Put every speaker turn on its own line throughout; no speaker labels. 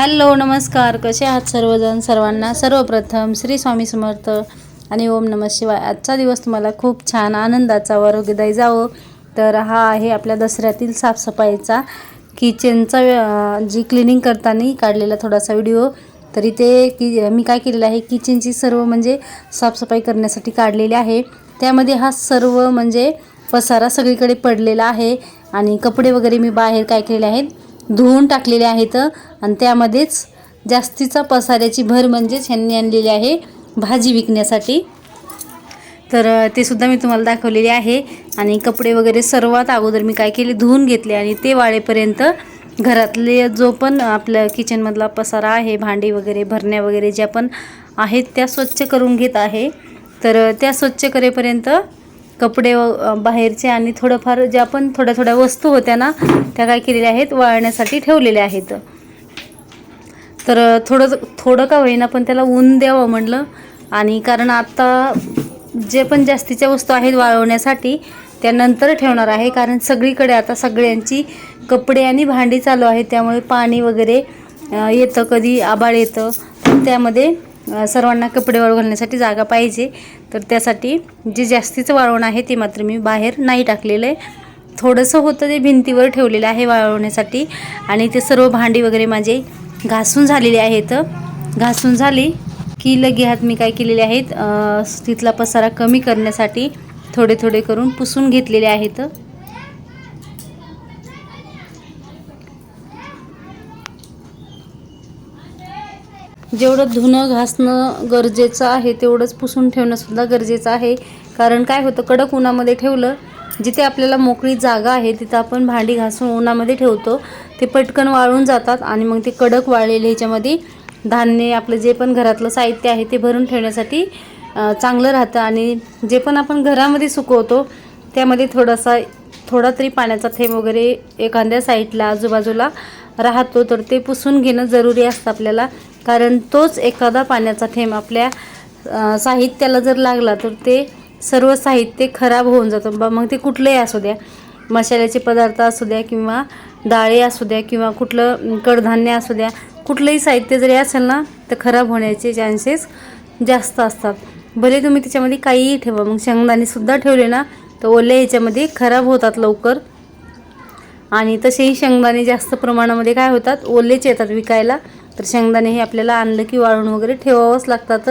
Hello नमस्कार. कसे आहात सर्वजण? सर्वांना सर्वप्रथम श्री स्वामी समर्थ आणि ओम नम शिवाय. आजचा दिवस तुम्हाला खूप छान आनंदाचा व आरोग्यदायी जावो. तर हा आहे आपल्या दसऱ्यातील साफसफाईचा किचनचा जी क्लिनिंग करताना काढलेला थोडासा व्हिडिओ. तर इथे की मी काय केलेलं आहे किचनची सर्व म्हणजे साफसफाई करण्यासाठी काढलेली आहे. त्यामध्ये हा सर्व म्हणजे पसारा सगळीकडे पडलेला आहे आणि कपडे वगैरे मी बाहेर काय केलेले आहेत धुवून टाकलेले आहेत. आणि त्यामध्येच जास्तीचा पसाऱ्याची भर म्हणजेच ह्यांनी आणलेली आहे भाजी विकण्यासाठी. तर ते सुद्धा मी तुम्हाला दाखवलेले आहे. आणि कपडे वगैरे सर्वात अगोदर मी काय केले? धुवून घेतले. आणि ते वाळेपर्यंत घरातले जो पण आपल्या किचनमधला पसारा आहे भांडी वगैरे भरण्या वगैरे ज्या पण आहेत त्या स्वच्छ करून घेत आहे. तर त्या स्वच्छ करेपर्यंत कपडे बाहेरचे आणि थोडंफार ज्या पण थोड्या थोड्या वस्तू होत्या ना त्या काय केलेल्या आहेत वाळण्यासाठी ठेवलेल्या आहेत. तर थोडं थोडं का होईना पण त्याला ऊन द्यावं म्हणलं आणि कारण आता जे पण जास्तीच्या वस्तू आहेत वाळवण्यासाठी त्या नंतर ठेवणार आहे. कारण सगळीकडे आता सगळ्यांची कपडे आणि भांडी चालू आहे त्यामुळे पाणी वगैरे येतं कधी आबाळ येतं. त्यामध्ये सर्वांना कपडे वाळू घालण्यासाठी जागा पाहिजे. तर त्यासाठी जे जास्तीचं वाळवण आहे ते मात्र मी बाहेर नाही टाकलेलं आहे. थोडंसं होतं ते भिंतीवर ठेवलेलं आहे वाळवण्यासाठी. आणि ते सर्व भांडी वगैरे माझे घासून झालेले आहेत. घासून झाली की लगे हात मी काय केलेले आहेत. तिथला पसारा कमी करण्यासाठी थोडे थोडे करून पुसून घेतलेले आहेत. जेवढं धुणं घासणं गरजेचं आहे तेवढंच पुसून ठेवणंसुद्धा गरजेचं आहे. कारण काय होतं कडक उन्हामध्ये ठेवलं जिथे आपल्याला मोकळी जागा आहे तिथं आपण भांडी घासून उन्हामध्ये ठेवतो. ते पटकन वाळून जातात आणि मग ते कडक वाळलेले ह्याच्यामध्ये धान्य आपलं जे पण घरातलं साहित्य आहे ते भरून ठेवण्यासाठी चांगलं राहतं. आणि जे पण आपण घरामध्ये सुकवतो त्यामध्ये थोडासा थोडा तरी पाण्याचा थेंब वगैरे एखाद्या साईडला आजूबाजूला राहतो तर ते पुसून घेणं जरुरी असतं आपल्याला. कारण तोच एखादा पाण्याचा थेंब आपल्या साहित्याला जर लागला तर ते सर्व साहित्य खराब होऊन जातं. बा मग ते कुठलंही असू द्या. मसाल्याचे पदार्थ असू द्या किंवा डाळी असू द्या किंवा कुठलं कडधान्य असू द्या कुठलंही साहित्य जरी असेल ना तर खराब होण्याचे चान्सेस जास्त असतात. भले तुम्ही त्याच्यामध्ये काहीही ठेवा मग शेंगदाणेसुद्धा ठेवले ना तर ओल्या ह्याच्यामध्ये खराब होतात लवकर. आणि तसेही शेंगदाणे जास्त प्रमाणामध्ये काय होतात? ओलेच येतात विकायला. तर शेंगदाणे हे आपल्याला आणलं की वाळून वगैरे ठेवावंच लागतात.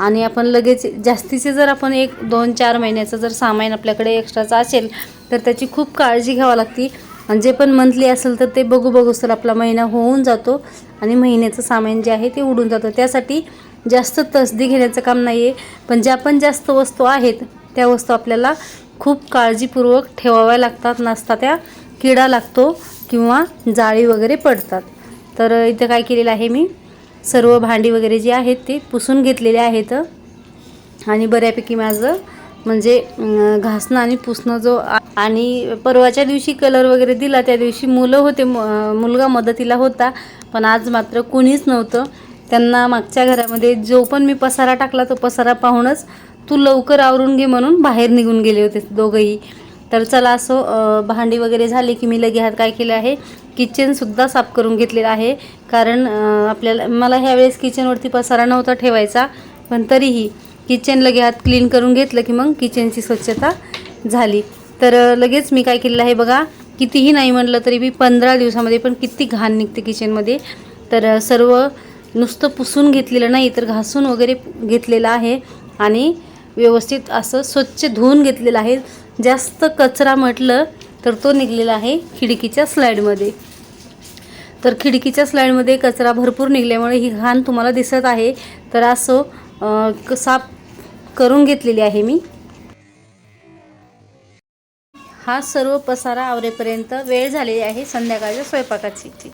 आणि आपण लगेच जास्तीचे जर आपण एक दोन चार महिन्याचं जर सामान आपल्याकडे एक्स्ट्राचं असेल तर त्याची खूप काळजी घ्यावी लागती. आणि जे पण मंथली असेल तर ते बघू बघू सर आपला महिना होऊन जातो आणि महिन्याचं सामान जे आहे ते उडून जातं. त्यासाठी जास्त तसदी घेण्याचं काम नाही आहे पण ज्या पण जास्त वस्तू आहेत त्या वस्तू आपल्याला खूप काळजीपूर्वक ठेवाव्या लागतात. नसता त्या किडा लागतो किंवा जाळी वगैरे पडतात. तर इथं काय केलेलं आहे मी? सर्व भांडी वगैरे जी आहेत ते पुसून घेतलेले आहेत. आणि बऱ्यापैकी माझं म्हणजे घासणं आणि पुसणं जो आणि परवाच्या दिवशी कलर वगैरे दिला त्या दिवशी मुलं होते मुलगा मदतीला होता पण आज मात्र कोणीच नव्हतं. त्यांना मागच्या घरामध्ये जो पण मी पसारा टाकला तो पसारा पाहूनच तू लवकर आवरून घे म्हणून बाहेर निघून गेले होते दोघंही. तर चला असो भांडी वगैरे झाली की मी लगे हात काय केलं आहे? किचनसुद्धा साफ करून घेतलेलं आहे. कारण आपल्याला मला ह्यावेळेस किचनवरती पसारा नव्हता ठेवायचा पण तरीही किचन लगे हात क्लीन करून घेतलं की मग किचनची स्वच्छता झाली. तर लगेच मी काय केलेलं आहे बघा कितीही नाही म्हटलं तरी मी पंधरा दिवसामध्ये पण किती घाण निघते किचनमध्ये तर सर्व नुसतं पुसून घेतलेलं नाही तर घासून वगैरे घेतलेलं आहे आणि व्यवस्थित असं स्वच्छ धुवून घेतलेलं आहे. जास्त कचरा म्हटलं तर तो निघलेला आहे खिडकीच्या स्लाईडमध्ये तर खिडकीच्या स्लाईडमध्ये कचरा भरपूर निघल्यामुळे ही घाण तुम्हाला दिसत आहे. तर असं क- साफ करून घेतलेली आहे मी. हा सर्व पसारा आवरेपर्यंत वेळ झालेली आहे संध्याकाळच्या स्वयंपाकाची.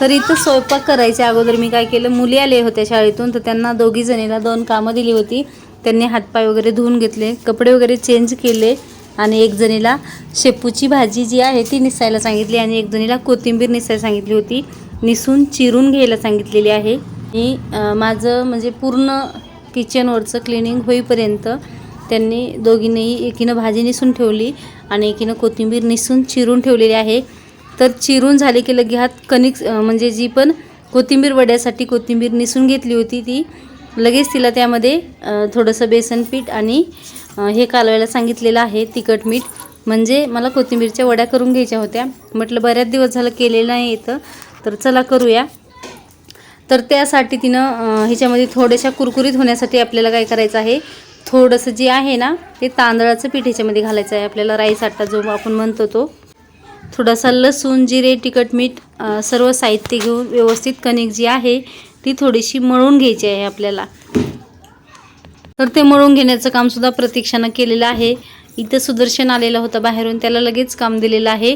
तर इथं स्वयंपाक करायच्या अगोदर मी काय केलं मुली आले होत्या शाळेतून तर त्यांना दोघी जणीला दोन कामं दिली होती. त्यांनी हातपाय वगैरे धुवून घेतले कपडे वगैरे चेंज केले. आणि एक जणीला शेपूची भाजी जी आहे ती निसायला सांगितली आणि एक जणीला कोथिंबीर निसायला सांगितली होती. निसून चिरून घ्यायला सांगितलेली आहे. मी माझं म्हणजे पूर्ण किचनवरचं क्लिनिंग होईपर्यंत त्यांनी दोघींनीही एकीनं भाजी निसून ठेवली आणि एकीनं कोथिंबीर निसून चिरून ठेवलेली आहे. तर चिरून झाले की लगे हात कणिक म्हणजे जी पण कोथिंबीर वड्यासाठी कोथिंबीर निसून घेतली होती ती लगेच तिला त्यामध्ये थोडंसं बेसन पीठ आणि हे कालवायला सांगितलेलं आहे तिखट मीठ. म्हणजे मला कोथिंबीरच्या वड्या करून घ्यायच्या होत्या. म्हटलं बऱ्याच दिवस झालं केलेलं नाही येतं तर चला करूया. तर त्यासाठी तिनं ह्याच्यामध्ये थोड्याशा कुरकुरीत होण्यासाठी आपल्याला काय करायचं आहे थोडंसं जे आहे ना ते तांदळाचं पीठ ह्याच्यामध्ये घालायचं आहे. आपल्याला राईस आटा जो आपण म्हणतो तो. थोडासा लसूण जिरे तिखट मीठ सर्व साहित्य घेऊन व्यवस्थित कणिक जी आहे ती थोडीशी मळून घ्यायची आहे आपल्याला. तर ते मळून घेण्याचं कामसुद्धा प्रतीक्षानं केलेलं आहे. इथं सुदर्शन आलेला होता बाहेरून त्याला लगेच काम दिलेलं आहे.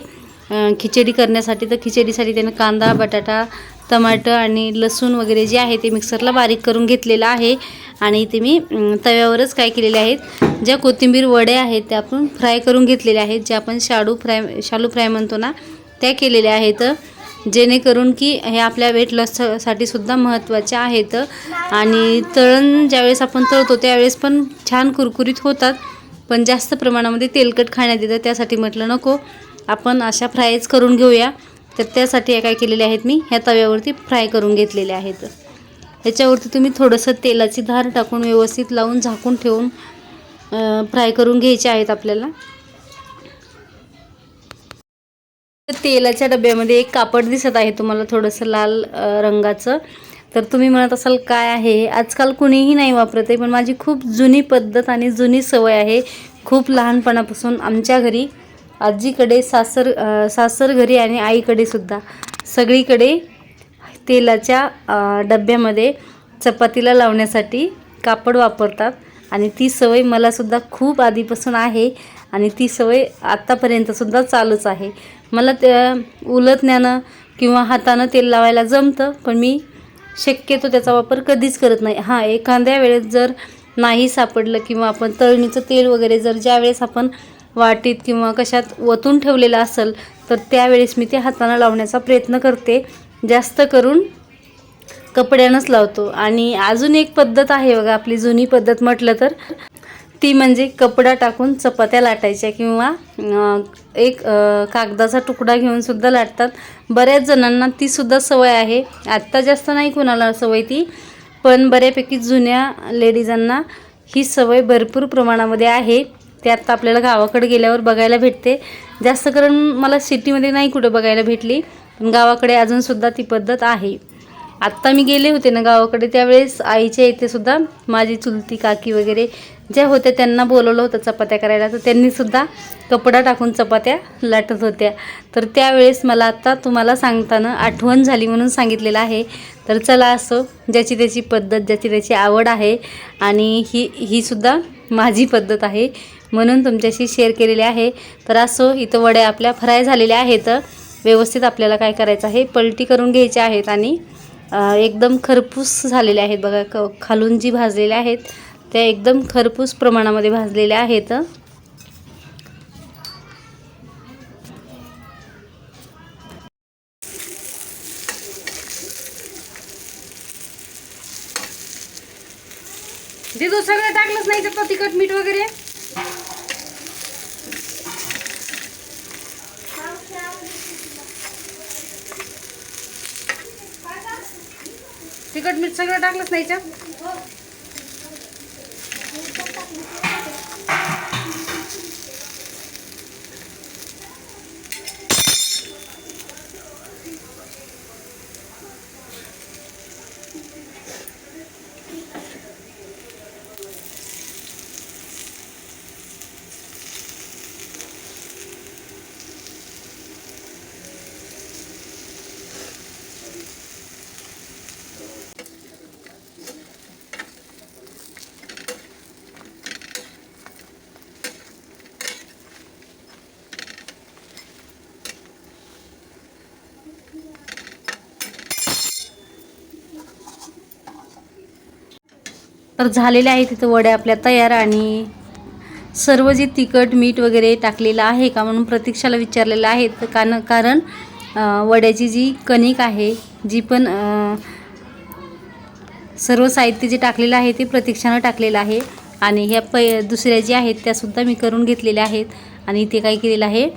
खिचडी करण्यासाठी तर खिचडीसाठी त्यानं कांदा बटाटा टमाटर आणि लसूण वगैरे जे आहे ते मिक्सरला बारीक करून घेतलेलं आहे. आणि इथे मी तव्यावरच काय केलेले आहेत ज्या कोथिंबीर वडे आहेत त्या आपण फ्राय करून घेतलेल्या आहेत ज्या आपण शाडू फ्राय शालू फ्राय म्हणतो ना त्या केलेल्या आहेत. जेणेकरून की हे आपल्या वेट लॉससाठी सुद्धा महत्त्वाचे आहेत. आणि तळण ज्यावेळेस आपण तळतो त्यावेळेस पण छान कुरकुरीत होतात. पण जास्त प्रमाणामध्ये तेलकट खाण्यात येतं त्यासाठी म्हटलं नको. आपण अशा फ्रायच करून घेऊया. तर त्यासाठी काय केलेले आहेत मी ह्या तव्यावरती फ्राय करून घेतलेले आहेत. ह्याच्यावरती तुम्ही थोडंसं तेलाची धार टाकून व्यवस्थित लावून झाकून ठेवून फ्राय करून घ्यायचे आहेत आपल्याला. तेलाच्या डब्यामध्ये एक कापड दिसत आहे तुम्हाला थोडंसं लाल रंगाचं. तर तुम्ही म्हणत असाल काय आहे आजकाल कुणीही नाही वापरत आहे पण माझी खूप जुनी पद्धत आणि जुनी सवय आहे. खूप लहानपणापासून आमच्या घरी आजीकडे सासर सासर घरी आणि आईकडे सुद्धा सगळीकडे तेलाच्या डब्यामध्ये चपातीला लावण्यासाठी कापड वापरतात. आणि ती सवय मलासुद्धा खूप आधीपासून आहे. आणि ती सवय आत्तापर्यंतसुद्धा चालूच आहे. मला त्या उलटण्यानं किंवा हातानं तेल लावायला जमतं पण मी शक्यतो त्याचा वापर कधीच करत नाही. हां एखाद्या वेळेस जर नाही सापडलं किंवा आपण तळणीचं तेल वगैरे जर ज्या वेळेस आपण वाटीत किंवा कशात वतून ठेवलेलं असेल तर त्यावेळेस मी ते हातानं लावण्याचा प्रयत्न करते. जास्त करून कपड्यानंच लावतो. आणि अजून एक पद्धत आहे बघा आपली जुनी पद्धत म्हटलं तर. ती म्हणजे कपडा टाकून चपात्या लाटायच्या किंवा एक कागदाचा तुकडा घेऊन सुद्धा लाटतात. बऱ्याच जणांना ती सुद्धा सवय आहे. आत्ता जास्त नाही कोणाला सवय ती पण बऱ्यापैकी जुन्या लेडीजांना ही सवय भरपूर प्रमाणामध्ये आहे. ते आत्ता आपल्याला गावाकडे गेल्यावर बघायला भेटते. जास्त करून मला सिटीमध्ये नाही कुठं बघायला भेटली पण गावाकडे अजूनसुद्धा ती पद्धत आहे. आत्ता मी गेले होते ना गावाकडे त्यावेळेस आईच्या इथे सुद्धा माझी चुलती काकी वगैरे ज्या होत्या त्यांना बोलवलं होतं चपात्या करायला तर त्यांनीसुद्धा कपडा टाकून चपात्या लाटत होत्या. तर त्यावेळेस मला आत्ता तुम्हाला सांगताना आठवण झाली म्हणून सांगितलेलं आहे. तर चला असो ज्याची त्याची पद्धत ज्याची त्याची आवड आहे आणि ही हीसुद्धा माझी पद्धत आहे म्हणून तुमच्याशी शेअर केलेली आहे. तर असो इथं वड्या आपल्या फ्राय झालेल्या आहेत. व्यवस्थित आपल्याला काय करायचं आहे पलटी करून घ्यायच्या आहेत आणि एकदम खरपूस झालेले आहेत. बघा क खालून जी भाजलेल्या आहेत त्या एकदम खरपूस प्रमाणामध्ये भाजलेल्या आहेत. दिदू सगळं टाकलंच नाही तर तिखट मीठ वगैरे? तिखट मीठ सगळं टाकलंच नाही तर झालेल्या आहेत तिथं वड्या आपल्या तयार आणि सर्व जे तिखट मीठ वगैरे टाकलेलं आहे का म्हणून प्रतीक्षाला विचारलेलं आहे. तर कारण कारण वड्याची जी कणिक आहे जी पण सर्व साहित्य जे टाकलेलं आहे ते प्रतीक्षानं टाकलेलं आहे. आणि ह्या प दुसऱ्या ज्या आहेत त्यासुद्धा मी करून घेतलेल्या आहेत. आणि इथे काय केलेलं आहे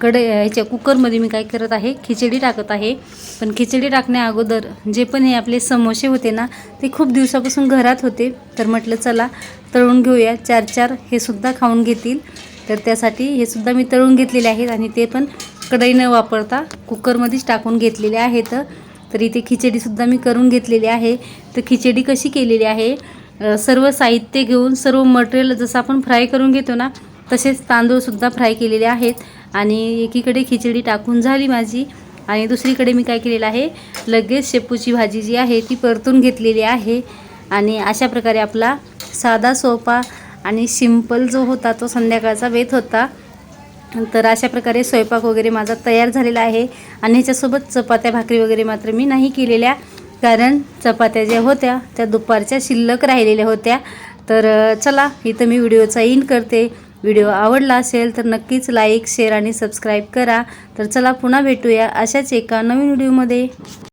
कडे ह्याच्या कुकरमध्ये मी काय करत आहे खिचडी टाकत आहे. पण खिचडी टाकण्या अगोदर जे पण हे आपले समोसे होते ना ते खूप दिवसापासून घरात होते. तर म्हटलं चला तळून घेऊया. चार चार हे सुद्धा खाऊन घेतील. तर त्यासाठी हे सुद्धा मी तळून घेतलेले आहेत आणि ते पण कढई न वापरता कुकरमध्येच टाकून घेतलेले आहेत. तर इथे खिचडीसुद्धा मी करून घेतलेली आहे. तर खिचडी कशी केलेली आहे? सर्व साहित्य घेऊन सर्व मटेरियल जसं आपण फ्राय करून घेतो ना तसेच तांदूळसुद्धा फ्राय केलेले आहेत. आणि एकीकडे खिचडी टाकून झाली माझी. आणि दुसरीकडे मी काय केलेलं आहे लगेच शेपूची भाजी जी आहे ती परतून घेतलेली आहे. आणि अशा प्रकारे आपला साधा सोपा आणि सिंपल जो होता तो संध्याकाळचा बेत होता. तर अशा प्रकारे स्वयंपाक वगैरे माझा तयार झालेला आहे. आणि ह्याच्यासोबत चपात्या भाकरी वगैरे मात्र मी नाही केलेल्या. कारण चपात्या ज्या होत्या त्या दुपारच्या शिल्लक राहिलेल्या होत्या. तर चला इथं मी व्हिडिओचा इन करते. व्हिडिओ आवडला असेल तर नक्कीच लाईक शेअर आणि सबस्क्राईब करा. तर चला पुन्हा भेटूया अशाच एका नवीन व्हिडिओमध्ये